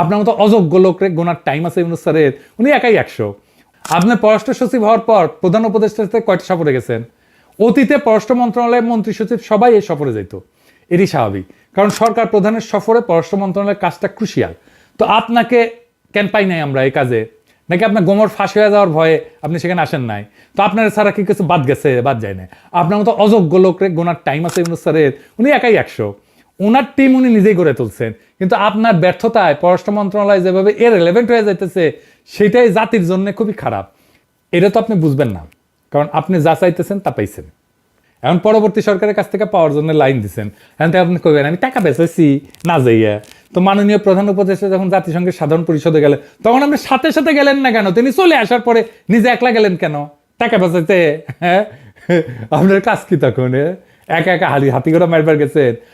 আপনার মতো অযোগ্য লোকরে গোনার টাইম আছে ইউনুস স্যারের উনি একাই একশো। আপনার পররাষ্ট্র সচিব হওয়ার পর প্রধান উপদেষ্টাতে কয়টা সফরে গেছেন? অতীতে পররাষ্ট্র মন্ত্রণালয়ের মন্ত্রী সচিব সবাই এই সফরে যেত এটি স্বাভাবিক। কারণ সরকার প্রধানের সফরে পররাষ্ট্র মন্ত্রণালয়ের কাজটা ক্রুশিয়াল তো আপনাকে কেন পাই নাই আমরা এই কাজে? নাকি আপনার গোমর ফাঁস হয়ে যাওয়ার ভয়ে আপনি সেখানে আসেন নাই? তো আপনার ছাড়া কি কিছু বাদ গেছে, বাদ যায় না আপনার মতো অযোগ্য লোকরে গোনার টাইম আছে ইউনুস স্যারের উনি একাই একশো। ওনার টিম উনি নিজেই গড়ে তুলছেন। কিন্তু আপনার ব্যর্থতায় পররাষ্ট্র মন্ত্রণালয় যেভাবে এর রেলেভেন্ট হয়ে যাইতেছে, সেটাই জাতির জন্য খুবই খারাপ। এটা তো আপনি বুঝবেন না, কারণ আপনি যা চাইতেছেন তা পাইছেন। এখন পরবর্তী সরকারের কাছ থেকে পাওয়ার জন্য লাইন দিচ্ছেন এখন থেকে আপনি কইবেন, আমি টাকা বেঁচেছি, না যাইয়া। তো মাননীয় প্রধান উপদেষ্টা যখন জাতিসংঘের সাধারণ পরিষদে গেলেন, তখন আপনি সাথে সাথে গেলেন না কেন? তিনি চলে আসার পরে নিজে একলা গেলেন কেন? টাকা বেঁচাইতে হ্যাঁ? আপনার কাজ কি তখন একা একা হালি হাতি করে মারবার গেছেন।